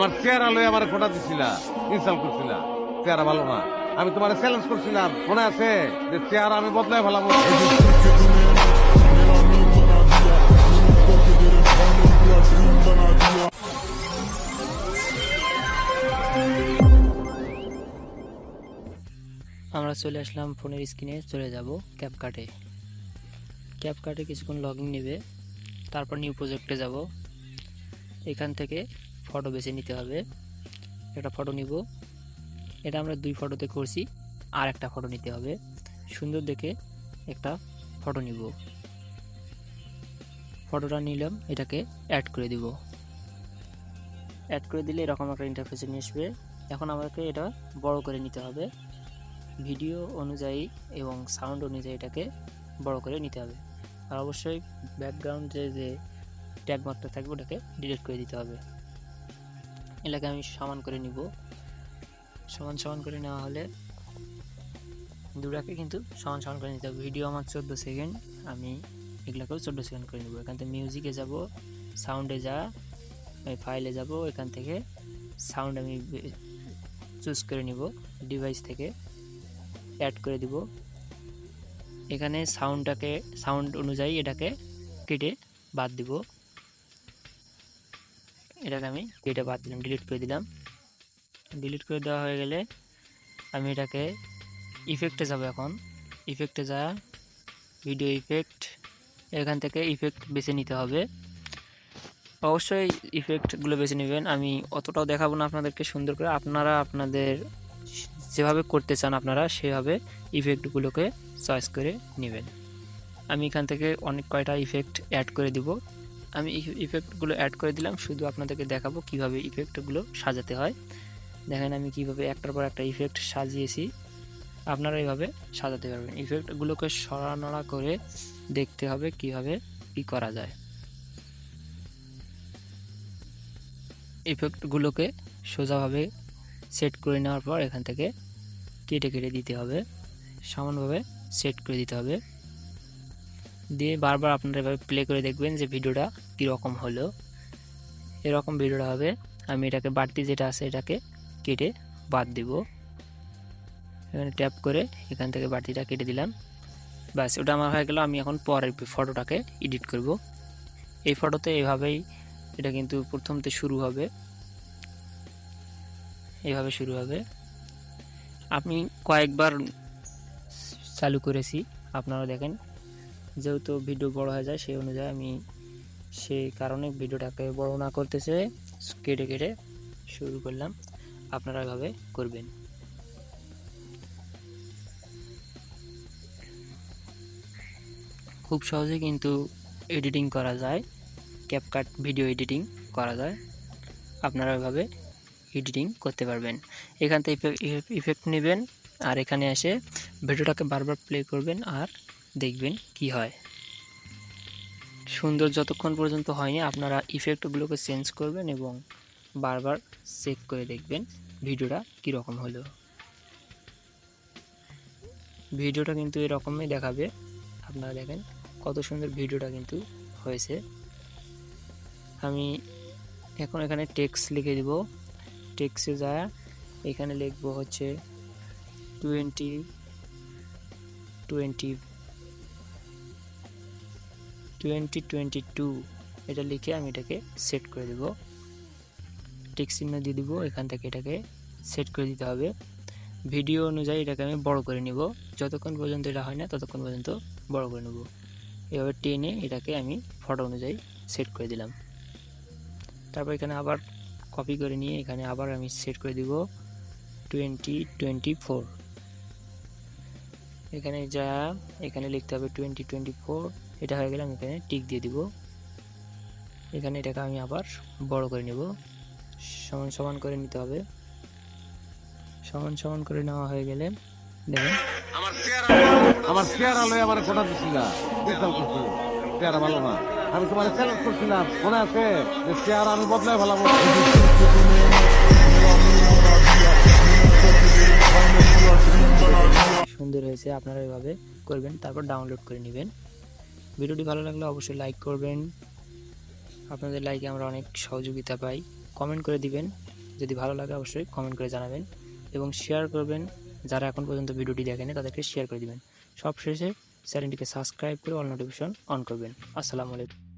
আমার চেহারা লয়ে আমার ফোটা দিছিলা ইনসাল করছিলা। চেহারা ভালো না। আমি তোমার চ্যালেঞ্জ করছিলাম, মনে আছে? যে চেহারা আমি বদলায় ভালো আমরা চলে আসলাম ফোনের স্ক্রিনে, চলে যাব ক্যাপকাটে ক্যাপকাটে কিছুক্ষণ লগ ইন নেবে, তারপর নিউ প্রজেক্টে যাব। এখান থেকে ফটো বেছে নিতে হবে। একটা ফটো নিব। এটা আমরা দুই ফটোতে করছি, আর একটা ফটো নিতে হবে। সুন্দর দেখে একটা ফটো নিব। ফটোটা নিলাম, এটাকে অ্যাড করে দিব। অ্যাড করে দিলে এরকম একটা ইন্টারফেসে নিয়ে আসবে। এখন আমাকে এটা বড় করে নিতে হবে। ভিডিও অনুযায়ী এবং সাউন্ড অনুযায়ী এটাকে বড় করে নিতে হবে। আর অবশ্যই ব্যাকগ্রাউন্ডে যে ট্যাগ মার্কটা থাকবে, ওটাকে ডিলিট করে দিতে হবে। এলাকে আমি সমান করে নিব। সমান সমান করে নেওয়া হলে দুটাকে কিন্তু সমান সমান করে নিতে হবে। ভিডিও আমার চোদ্দ সেকেন্ড, আমি এগুলাকেও চোদ্দ সেকেন্ড করে নেব। এখান থেকে মিউজিকে যাব সাউন্ডে যা ফাইলে যাব, এখান থেকে সাউন্ড আমি চুজ করে নিব ডিভাইস থেকে অ্যাড করে দিব। এখানে সাউন্ডটাকে সাউন্ড অনুযায়ী এটাকে কেটে বাদ দিব। এটাকে আমি কেটে বাদ দিলাম ডিলিট করে দিলাম। ডিলিট করে দেওয়া হয়ে গেলে আমি এটাকে ইফেক্টে যাব এখন। ইফেক্টে যা ভিডিও ইফেক্ট এখান থেকে ইফেক্ট বেছে নিতে হবে। অবশ্যই ইফেক্টগুলো বেছে নেবেন। আমি অতটাও দেখাবো না আপনাদেরকে সুন্দর করে। আপনারা আপনাদের যেভাবে করতে চান আপনারা সেভাবে ইফেক্টগুলোকে চয়েস করে নেবেন। আমি এখান থেকে অনেক কয়টা ইফেক্ট অ্যাড করে দিব। আমি ইফেক্টগুলো অ্যাড করে দিলাম, শুধু আপনাদেরকে দেখাবো কীভাবে ইফেক্টগুলো সাজাতে হয়। দেখেন আমি কীভাবে একটার পর একটা ইফেক্ট সাজিয়েছি। আপনারা এইভাবে সাজাতে পারবেন। ইফেক্টগুলোকে সরানড়া করে দেখতে হবে কীভাবে কি করা যায়। ইফেক্টগুলোকে সোজাভাবে সেট করে নেওয়ার পর এখান থেকে কেটে কেটে দিতে হবে। সমানভাবে সেট করে দিতে হবে। দিয়ে বারবার আপনারা এভাবে প্লে করে দেখবেন যে ভিডিওটা কীরকম হলো। এরকম ভিডিওটা হবে। আমি এটাকে বাড়তি যেটা আছে এটাকে কেটে বাদ দিব। এখানে ট্যাপ করে এখান থেকে বাড়তিটা কেটে দিলাম। ব্যাস, ওটা আমার হয়ে গেল। আমি এখন পরের ফটোটাকে এডিট করব। এই ফটোতে এভাবেই এটা কিন্তু প্রথমতে শুরু হবে। এভাবে শুরু হবে। আমি কয়েকবার চালু করেছি। আপনারা দেখেন যেহেতু ভিডিও বড় হয়ে যায়, সেই অনুযায়ী আমি সেই কারণে ভিডিওটাকে বড় না করতেছে কেটে কেটে শুরু করলাম। আপনারা এভাবে করবেন। খুব সহজে কিন্তু এডিটিং করা যায় ক্যাপকাট ভিডিও এডিটিং করা যায়। আপনারা এভাবে এডিটিং করতে পারবেন। এখান থেকে ইফেক্ট নেবেন, আর এখানে এসে ভিডিওটাকে বারবার প্লে করবেন, আর দেখবেন কি হয়। সুন্দর যতক্ষণ পর্যন্ত হয়নি, আপনারা ইফেক্টগুলোকে চেঞ্জ করবেন এবং বারবার চেক করে দেখবেন ভিডিওটা কীরকম হলো। ভিডিওটা কিন্তু এরকমই দেখাবে। আপনারা দেখেন কত সুন্দর ভিডিওটা কিন্তু হয়েছে। আমি এখন এখানে টেক্স লিখে দিব। টেক্সে যা, এখানে লিখব হচ্ছে twenty twenty twenty twenty two এটা লিখে আমি এটাকে সেট করে দেব। টেক্সট চিহ্ন দিয়ে দিব, এখান থেকে এটাকে সেট করে দিতে হবে। ভিডিও অনুযায়ী এটাকে আমি বড় করে নিব। যতক্ষণ পর্যন্ত এটা হয় না, ততক্ষণ পর্যন্ত বড় করে নেব। এভাবে টেনে এটাকে আমি ফটো অনুযায়ী সেট করে দিলাম। তারপর এখানে আবার কপি করে নিয়ে এখানে আবার আমি সেট করে দিব টোয়েন্টি টোয়েন্টি ফোর এখানে যা, এখানে লিখতে হবে টোয়েন্টি টোয়েন্টি ফোর এটা হয়ে গেলে আমি এখানে টিক দিয়ে দিব। এখানে এটাকে আমি আবার বড় করে নেব। সমান সমান করে নিতে হবে। সমান সমান করে নেওয়া হয়ে গেলে দেখেন। আমার আমার চেহারা লয়ে আমার ফোটা দিছিলা। ভালো না। আমি তোমার চ্যালেঞ্জ করছিলাম। মনে আছে? যে চেহারা আমি বদলায় ভালো সুন্দর হয়েছে। আপনারা এভাবে করবেন তারপর ডাউনলোড করে নেবেন। ভিডিওটি ভালো লাগলে অবশ্যই লাইক করবেন। আপনাদের লাইকে আমরা অনেক সহযোগিতা পাই। কমেন্ট করে দিবেন। যদি ভালো লাগে অবশ্যই কমেন্ট করে জানাবেন। এবং শেয়ার করবেন। যারা এখন পর্যন্ত ভিডিওটি দেখেনি তাদেরকে শেয়ার করে দিবেন। সবশেষে চ্যানেলটিকে সাবস্ক্রাইব করে অল নোটিফিকেশন অন করবেন। আসসালামু আলাইকুম।